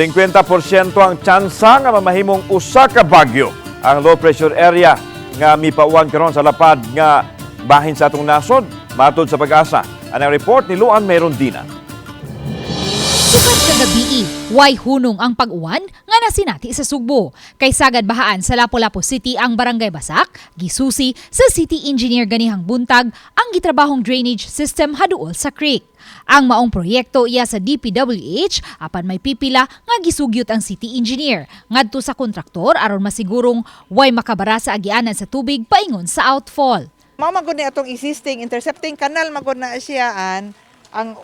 50% ang tsansa nga mamahimong usa ka bagyo ang low pressure area nga mipauwan karon sa lapad nga bahin sa atong nasod matod sa pag-asa. Ang report ni Luan Merondina. Sukat kagabi, way hunong ang pag-uwan nga nasinati sa Sugbo. Kay sagad bahaan sa Lapu-Lapu City ang Barangay Basak, gisusi sa City Engineer ganihang buntag ang gitrabahong drainage system haduol sa creek. Ang maong proyekto iya sa DPWH apan may pipila nga gisugyot ang city engineer ngadto sa kontraktor aron masigurong way makabara sa agianan sa tubig paingon sa outfall. Mao magud ni atong existing intercepting canal magud na siya an ang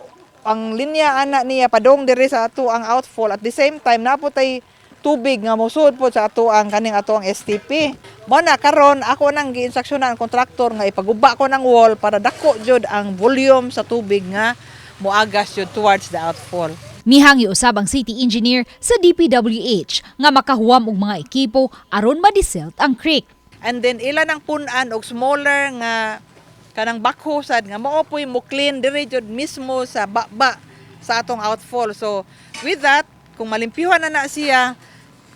ang linya ana niya padong diri sa ato ang outfall at the same time napo tay tubig nga musud po sa ato ang kaning ato ang STP. Mo na karon ako nang giinstruksyonan ang kontraktor nga ipaguba ko ng wall para dako jud ang volume sa tubig nga moagas jud towards the outfall. Mihangi usab ang city engineer sa DPWH nga makahuwam og mga ekipo aron madiselt ang creek. And then ila nang punan og smaller nga kanang bakhusad nga mao po'y mo clean diri jud mismo sa baba sa atong outfall. So with that, kung malimpyuhan na na siya,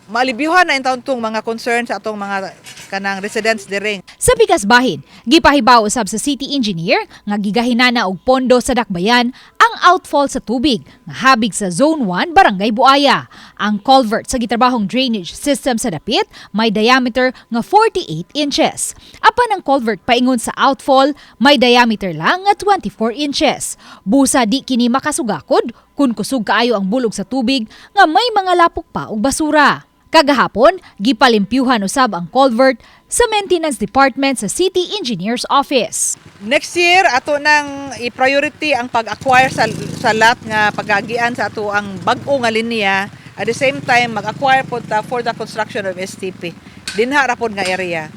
malibyuhan na intawon tong mga concerns sa atong mga kanang residents diri. Sa bigas bahin, gipahibaw usab sa city engineer nga gigahinana og pondo sa dakbayan ang outfall sa tubig nga habig sa Zone 1 Barangay Buaya. Ang culvert sa gitrabahong drainage system sa dapit may diameter nga 48 inches. Apan ang culvert paingon sa outfall may diameter lang nga 24 inches. Busa di kini makasugakod kung kusog kaayo ang bulog sa tubig nga may mga lapok pa og basura. Kagahapon, gipalimpyuhan usab ang culvert sa Maintenance Department sa City Engineer's Office. Next year ato nang i-priority ang pag-acquire sa sa lot nga pagagian sa ato ang bag-o nga linya at the same time mag-acquire po ta for the construction of STP. Dinha ra pod nga area.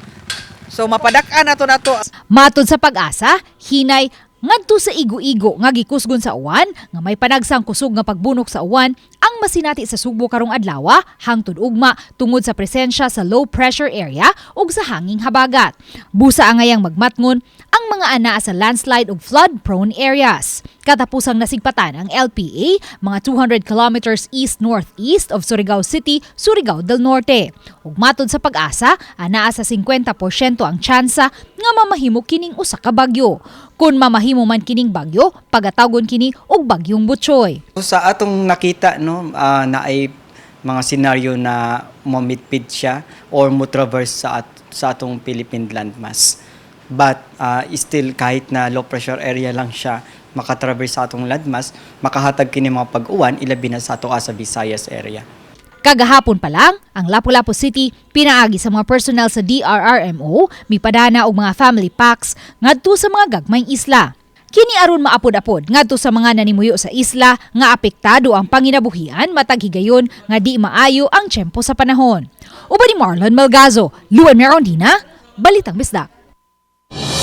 So mapadak-an nato nato Matod sa pag-asa, hinay ngadto sa igo-igo nga gikusgon sa uwan nga may panagsang kusog nga pagbunok sa uwan ang masinati sa Sugbo karong adlaw hangtod ugma tungod sa presensya sa low pressure area ug sa hanging habagat. Busa angayang magmatngon ang mga ana sa landslide ug flood prone areas. Katapusang nasigpatan ang LPA mga 200 kilometers east-northeast of Surigao City, Surigao del Norte. Ug matod sa pag-asa, anaa sa 50% ang tsansa nga mamahimo kining usa ka bagyo. Kung mamahimo man kining bagyo, pagatawgon kini og bagyong butchoy. Sa atong nakita no ah, na ay mga senaryo na mamitpid siya or mo traverse sa at, sa atong Philippine landmass. But ah, still kahit na low pressure area lang siya makatraverse sa atong landmass, makahatag kini mga pag-uwan ilabi na sa ato sa Visayas area. Kagahapon pa lang, ang Lapu-Lapu City pinaagi sa mga personnel sa DRRMO mipadana og mga family packs ngadto sa mga gagmayng isla. Kini aron maapod-apod ngadto sa mga nanimuyo sa isla nga apektado ang panginabuhian matag higayon nga di maayo ang tiyempo sa panahon. Uban ni Marlon Melgazo, Luan Merondina, Balitang Bisdak.